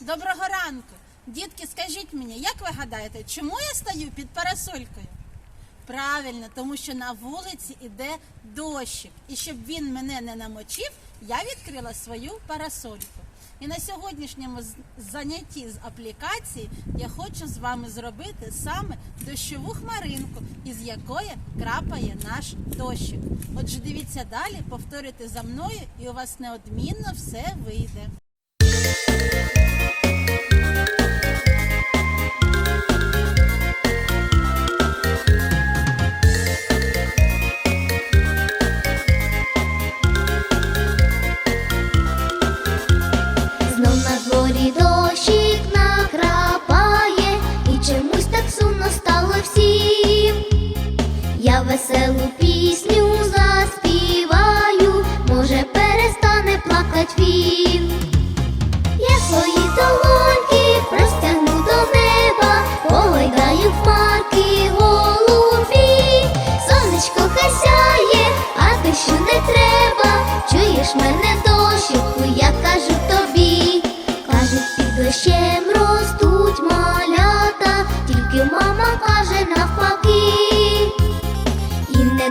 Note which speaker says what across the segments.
Speaker 1: Доброго ранку. Дітки, скажіть мені, як ви гадаєте, чому я стою під парасолькою? Правильно, тому що на вулиці іде дощик. І щоб він мене не намочив, я відкрила свою парасольку. І на сьогоднішньому занятті з аплікації я хочу з вами зробити саме дощову хмаринку, із якої крапає наш дощик. Отже, дивіться далі, повторюйте за мною, і у вас неодмінно все вийде.
Speaker 2: Сумно стало всім. Я веселу пісню заспіваю, може перестане плакать він. Я свої долоньки простягну до неба, погойдаю хмарки голубі. Сонечко хай сяє, а дощу не треба. Чуєш мене дощику, я кажу тобі. Кажуть, під дощем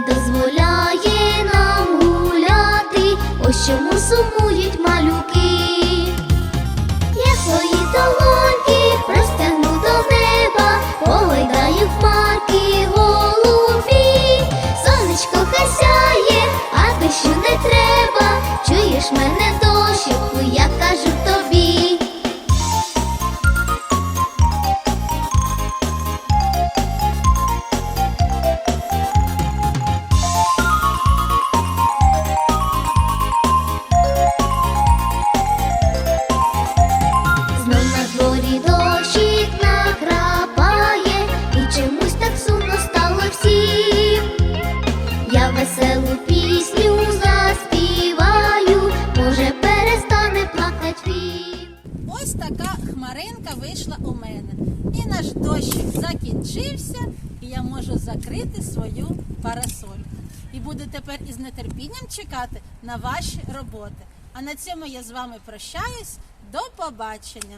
Speaker 2: дозволяє нам гуляти, ось чому сумують малюки.
Speaker 1: Хмаринка вийшла у мене. І наш дощик закінчився, і я можу закрити свою парасольку. І буду тепер із нетерпінням чекати на ваші роботи. А на цьому я з вами прощаюсь. До побачення!